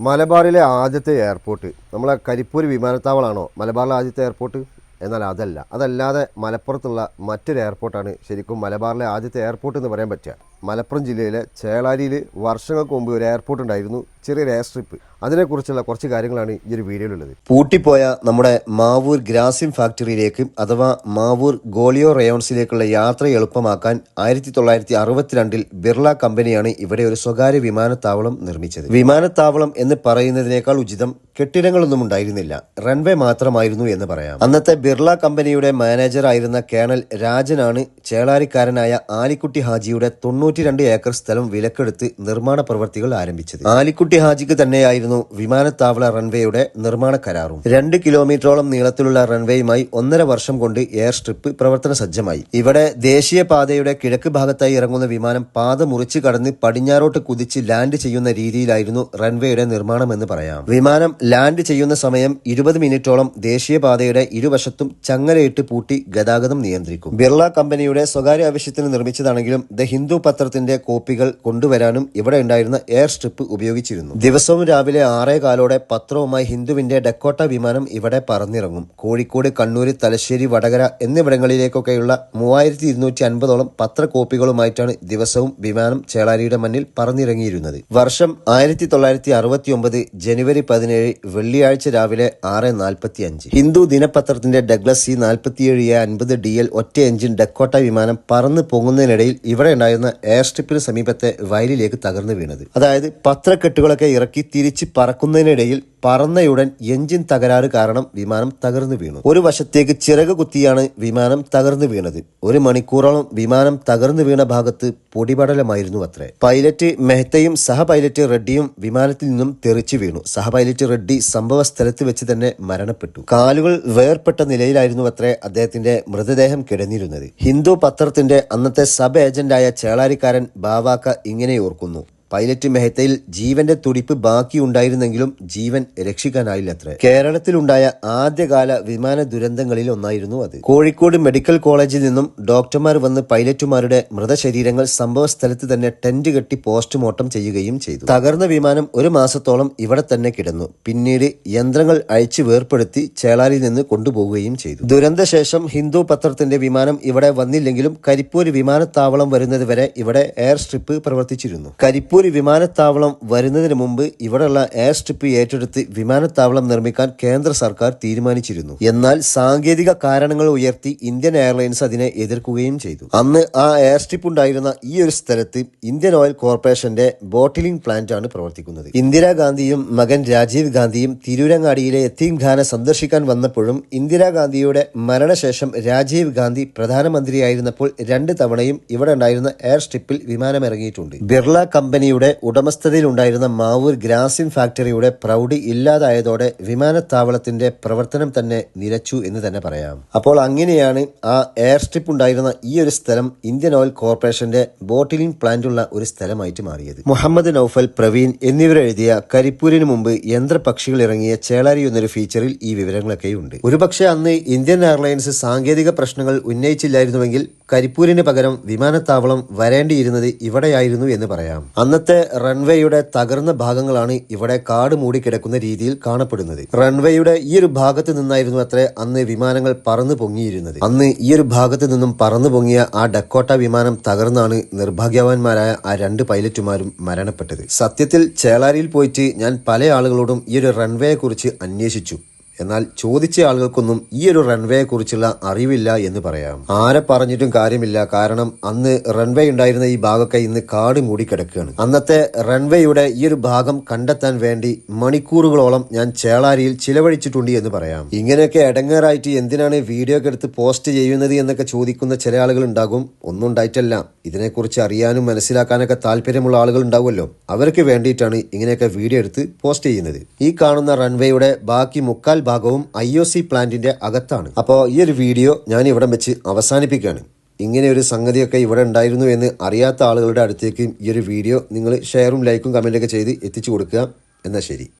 മലബാറിലെ ആദ്യത്തെ എയർപോർട്ട് നമ്മളെ കരിപ്പൂർ വിമാനത്താവളമാണോ മലബാറിലെ ആദ്യത്തെ എയർപോർട്ട് എന്നാൽ അതല്ല. അതല്ലാതെ മലപ്പുറത്തുള്ള മറ്റൊരു എയർപോർട്ടാണ് ശരിക്കും മലബാറിലെ ആദ്യത്തെ എയർപോർട്ട് എന്ന് പറയാൻ പറ്റുക. മലപ്പുറം ജില്ലയിലെ ചേളാരിയിൽ വർഷങ്ങൾക്ക് മുമ്പ് ഒരു എയർപോർട്ട് ഉണ്ടായിരുന്നു. ചെറിയൊരു എയർ സ്ട്രിപ്പ് അതിനെക്കുറിച്ചുള്ള കുറച്ച് കാര്യങ്ങളാണ് ഈ ഒരു വീഡിയോയിലുള്ളത്. പൂട്ടിപ്പോയ നമ്മുടെ മാവൂർ ഗ്രാസിം ഫാക്ടറിയിലേക്ക് അഥവാ മാവൂർ ഗോളിയോ റയോൺസിലേക്കുള്ള യാത്ര എളുപ്പമാക്കാൻ ആയിരത്തി തൊള്ളായിരത്തി അറുപത്തിരണ്ടിൽ ബിർള കമ്പനിയാണ് ഇവിടെ ഒരു സ്വകാര്യ വിമാനത്താവളം നിർമ്മിച്ചത്. വിമാനത്താവളം എന്ന് പറയുന്നതിനേക്കാൾ ഉചിതം കെട്ടിടങ്ങളൊന്നും ഉണ്ടായിരുന്നില്ല. റൺവേ മാത്രമായിരുന്നു എന്ന് പറയാം. അന്നത്തെ ബിർള കമ്പനിയുടെ മാനേജർ ആയിരുന്ന കേണൽ രാജനാണ് ചേളാരിക്കാരനായ ആലിക്കുട്ടി ഹാജിയുടെ തൊണ്ണൂറ്റി രണ്ട് ഏക്കർ സ്ഥലം വിലക്കെടുത്ത് നിർമ്മാണ പ്രവർത്തികൾ ആരംഭിച്ചത്. ആലിക്കുട്ടി ഹാജിക്ക് തന്നെയായിരുന്നു വിമാനത്താവള റൺവേയുടെ നിർമ്മാണ കരാറും. രണ്ട് കിലോമീറ്ററോളം നീളത്തിലുള്ള റൺവേയുമായി ഒന്നര വർഷം കൊണ്ട് എയർ സ്ട്രിപ്പ് പ്രവർത്തന സജ്ജമായി. ഇവിടെ ദേശീയപാതയുടെ കിഴക്ക് ഭാഗത്തായി ഇറങ്ങുന്ന വിമാനം പാത മുറിച്ച് കടന്ന് പടിഞ്ഞാറോട്ട് കുതിച്ച് ലാൻഡ് ചെയ്യുന്ന രീതിയിലായിരുന്നു റൺവേയുടെ നിർമ്മാണം എന്ന് പറയാം. വിമാനം ലാൻഡ് ചെയ്യുന്ന സമയം ഇരുപത് മിനിറ്റോളം ദേശീയപാതയുടെ ഇരുവശത്തും ചങ്ങലയിട്ട് പൂട്ടി ഗതാഗതം നിയന്ത്രിക്കും. ബിർള കമ്പനിയുടെ സ്വകാര്യ ആവശ്യത്തിന് നിർമ്മിച്ചതാണെങ്കിലും ദ ഹിന്ദു പത്രത്തിന്റെ കോപ്പികൾ കൊണ്ടുവരാനും ഇവിടെ ഉണ്ടായിരുന്ന എയർ സ്ട്രിപ്പ് ഉപയോഗിച്ചിരുന്നു. ദിവസവും രാവിലെ ആറേ കാലോടെ പത്രവുമായി ഹിന്ദുവിന്റെ ഡെക്കോട്ട വിമാനം ഇവിടെ പറന്നിറങ്ങും. കോഴിക്കോട് കണ്ണൂർ തലശ്ശേരി വടകര എന്നിവിടങ്ങളിലേക്കൊക്കെയുള്ള മൂവായിരത്തി ഇരുന്നൂറ്റി അൻപതോളം പത്ര കോപ്പികളുമായിട്ടാണ് ദിവസവും വിമാനം ചേളാരിയുടെ മണ്ണിൽ പറന്നിറങ്ങിയിരുന്നത്. വർഷം ആയിരത്തി തൊള്ളായിരത്തി അറുപത്തി ഒമ്പത് ജനുവരി പതിനേഴ് വെള്ളിയാഴ്ച രാവിലെ ആറ് നാൽപ്പത്തി അഞ്ച് ഹിന്ദു ദിനപത്രത്തിന്റെ ഡഗ്ലസ് സി നാൽപ്പത്തിയേഴ് എ അൻപത് ഡി എൽ ഒറ്റ എഞ്ചിൻ ഡെക്കോട്ട വിമാനം പറന്ന് പൊങ്ങുന്നതിനിടയിൽ ഇവിടെ ഉണ്ടായിരുന്ന എയർ സ്ട്രിപ്പിന് സമീപത്തെ വയലിലേക്ക് തകർന്നു വീണത്. അതായത് പത്രക്കെട്ടുകളൊക്കെ ഇറക്കി തിരിച്ച് പറക്കുന്നതിനിടയിൽ പറന്നയുടൻ എഞ്ചിൻ തകരാറ് കാരണം വിമാനം തകർന്നു വീണു. ഒരു വശത്തേക്ക് ചിറക് കുത്തിയാണ് വിമാനം തകർന്നു വീണത്. ഒരു മണിക്കൂറോളം വിമാനം തകർന്നു വീണ ഭാഗത്ത് പൊടിപടലമായിരുന്നു അത്രേ. പൈലറ്റ് മെഹ്തയും സഹ പൈലറ്റ് റെഡ്ഡിയും വിമാനത്തിൽ നിന്നും തെറിച്ചു വീണു. സഹ പൈലറ്റ് റെഡ്ഡി സംഭവ സ്ഥലത്ത് വെച്ച് തന്നെ മരണപ്പെട്ടു. കാലുകൾ വേർപെട്ട നിലയിലായിരുന്നു അത്രേ അദ്ദേഹത്തിന്റെ മൃതദേഹം കിടന്നിരുന്നത്. ഹിന്ദു പത്രത്തിന്റെ അന്നത്തെ സബ് ഏജന്റായ ചേളാരിക്കാരൻ ബാവാക്ക ഇങ്ങനെ ഓർക്കുന്നു. പൈലറ്റ് മെഹത്തയിൽ ജീവന്റെ തുടിപ്പ് ബാക്കിയുണ്ടായിരുന്നെങ്കിലും ജീവൻ രക്ഷിക്കാനായില്ല അത്ര കേരളത്തിലുണ്ടായ ആദ്യകാല വിമാന ദുരന്തങ്ങളിൽ ഒന്നായിരുന്നു അത്. കോഴിക്കോട് മെഡിക്കൽ കോളേജിൽ നിന്നും ഡോക്ടർമാർ വന്ന് പൈലറ്റുമാരുടെ മൃതശരീരങ്ങൾ സംഭവ സ്ഥലത്ത് തന്നെ ടെന്റ് കെട്ടി പോസ്റ്റ്മോർട്ടം ചെയ്യുകയും ചെയ്തു. തകർന്ന വിമാനം ഒരു മാസത്തോളം ഇവിടെ തന്നെ കിടന്നു. പിന്നീട് യന്ത്രങ്ങൾ അഴിച്ചു വേർപ്പെടുത്തി ചേളാരിൽ നിന്ന് കൊണ്ടുപോകുകയും ചെയ്തു. ദുരന്തശേഷം ഹിന്ദു പത്രത്തിന്റെ വിമാനം ഇവിടെ വന്നില്ലെങ്കിലും കരിപ്പൂർ വിമാനത്താവളം വരുന്നത് വരെ ഇവിടെ എയർ സ്ട്രിപ്പ് പ്രവർത്തിച്ചിരുന്നു. കരിപ്പൂർ വിമാനത്താവളം വരുന്നതിന് മുമ്പ് ഇവിടെയുള്ള എയർ സ്ട്രിപ്പ് ഏറ്റെടുത്ത് വിമാനത്താവളം നിർമ്മിക്കാൻ കേന്ദ്ര സർക്കാർ തീരുമാനിച്ചിരുന്നു. എന്നാൽ സാങ്കേതിക കാരണങ്ങൾ ഉയർത്തി ഇന്ത്യൻ എയർലൈൻസ് അതിനെ എതിർക്കുകയും ചെയ്തു. അന്ന് ആ എയർ സ്ട്രിപ്പ് ഉണ്ടായിരുന്ന ഈ ഒരു സ്ഥലത്ത് ഇന്ത്യൻ ഓയിൽ കോർപ്പറേഷന്റെ ബോട്ടിലിംഗ് പ്ലാന്റ് ആണ് പ്രവർത്തിക്കുന്നത് ഇന്ദിരാഗാന്ധിയും മകൻ രാജീവ് ഗാന്ധിയും തിരൂരങ്ങാടിയിലെ യത്തീംഖാന സന്ദർശിക്കാൻ വന്നപ്പോഴും ഇന്ദിരാഗാന്ധിയുടെ മരണശേഷം രാജീവ് ഗാന്ധി പ്രധാനമന്ത്രിയായിരുന്നപ്പോൾ രണ്ട് തവണയും ഇവിടെ ഉണ്ടായിരുന്ന എയർ സ്ട്രിപ്പിൽ വിമാനമിറങ്ങിയിട്ടുണ്ട്. ബിർള ബിർള കമ്പനിയുടെ ഉടമസ്ഥതയിലുണ്ടായിരുന്ന മാവൂർ ഗ്രാസിം ഫാക്ടറിയുടെ പ്രൗഢി ഇല്ലാതായതോടെ വിമാനത്താവളത്തിന്റെ പ്രവർത്തനം തന്നെ നിലച്ചു എന്ന് തന്നെ പറയാം. അപ്പോൾ അങ്ങനെയാണ് ആ എയർ സ്ട്രിപ്പ് ഉണ്ടായിരുന്ന ഈ ഒരു സ്ഥലം ഇന്ത്യൻ ഓയിൽ കോർപ്പറേഷന്റെ ബോട്ടിലിംഗ് പ്ലാന്റുള്ള ഒരു സ്ഥലമായിട്ട് മാറിയത്. മുഹമ്മദ് നൌഫൽ പ്രവീൺ എന്നിവരെഴുതിയ കരിപ്പൂരിന് മുമ്പ് യന്ത്രപക്ഷികൾ ഇറങ്ങിയ ചേളാരി എന്നൊരു ഫീച്ചറിൽ ഈ വിവരങ്ങളൊക്കെ ഉണ്ട് ഒരുപക്ഷെ അന്ന് ഇന്ത്യൻ എയർലൈൻസ് സാങ്കേതിക പ്രശ്നങ്ങൾ ഉന്നയിച്ചില്ലായിരുന്നുവെങ്കിൽ കരിപ്പൂരിന് പകരം വിമാനത്താവളം വരേണ്ടിയിരുന്നത് ഇവിടെയായിരുന്നു എന്ന് പറയാം. അന്നത്തെ റൺവേയുടെ തകർന്ന ഭാഗങ്ങളാണ് ഇവിടെ കാട് മൂടിക്കിടക്കുന്ന രീതിയിൽ കാണപ്പെടുന്നത്. റൺവേയുടെ ഈ ഒരു ഭാഗത്ത് നിന്നായിരുന്നു അത്ര അന്ന് വിമാനങ്ങൾ പറന്നു പൊങ്ങിയിരുന്നത്. അന്ന് ഈ ഒരു ഭാഗത്ത് നിന്നും പറന്നു പൊങ്ങിയ ആ ഡക്കോട്ട വിമാനം തകർന്നാണ് നിർഭാഗ്യവാന്മാരായ ആ രണ്ട് പൈലറ്റുമാരും മരണപ്പെട്ടത്. സത്യത്തിൽ ചേളാരിയിൽ പോയിട്ട് ഞാൻ പല ആളുകളോടും ഈ ഒരു റൺവേയെ കുറിച്ച് അന്വേഷിച്ചു. എന്നാൽ ചോദിച്ച ആളുകൾക്കൊന്നും ഈ ഒരു റൺവേയെ കുറിച്ചുള്ള അറിവില്ല എന്ന് പറയാം. ആരെ പറഞ്ഞിട്ടും കാര്യമില്ല. കാരണം അന്ന് റൺവേ ഉണ്ടായിരുന്ന ഈ ഭാഗമൊക്കെ ഇന്ന് കാട് മൂടിക്കിടക്കുകയാണ്. അന്നത്തെ റൺവേയുടെ ഈ ഒരു ഭാഗം കണ്ടെത്താൻ വേണ്ടി മണിക്കൂറുകളോളം ഞാൻ ചേളാരിയിൽ ചിലവഴിച്ചിട്ടുണ്ട് എന്ന് പറയാം. ഇങ്ങനെയൊക്കെ ഇടങ്ങേറായിട്ട് എന്തിനാണ് വീഡിയോ ഒക്കെ എടുത്ത് പോസ്റ്റ് ചെയ്യുന്നത് എന്നൊക്കെ ചോദിക്കുന്ന ചില ആളുകൾ ഉണ്ടാകും ഒന്നും ഉണ്ടായിട്ടല്ല. ഇതിനെക്കുറിച്ച് അറിയാനും മനസ്സിലാക്കാനൊക്കെ താല്പര്യമുള്ള ആളുകൾ ഉണ്ടാവുമല്ലോ. അവർക്ക് വേണ്ടിയിട്ടാണ് ഇങ്ങനെയൊക്കെ വീഡിയോ എടുത്ത് പോസ്റ്റ് ചെയ്യുന്നത്. ഈ കാണുന്ന റൺവേയുടെ ബാക്കി മുക്കാൽ ഭാഗവും ഐ ഒ സി പ്ലാന്റിന്റെ അകത്താണ്. അപ്പോൾ ഈ ഒരു വീഡിയോ ഞാൻ ഇവിടെ വെച്ച് അവസാനിപ്പിക്കുകയാണ്. ഇങ്ങനെ ഒരു സംഗതിയൊക്കെ ഇവിടെ ഉണ്ടായിരുന്നു എന്ന് അറിയാത്ത ആളുകളുടെ അടുത്തേക്ക് ഈ ഒരു വീഡിയോ നിങ്ങൾ ഷെയറും ലൈക്കും കമന്റൊക്കെ ചെയ്ത് എത്തിച്ചു കൊടുക്കുക. എന്നാൽ ശരി.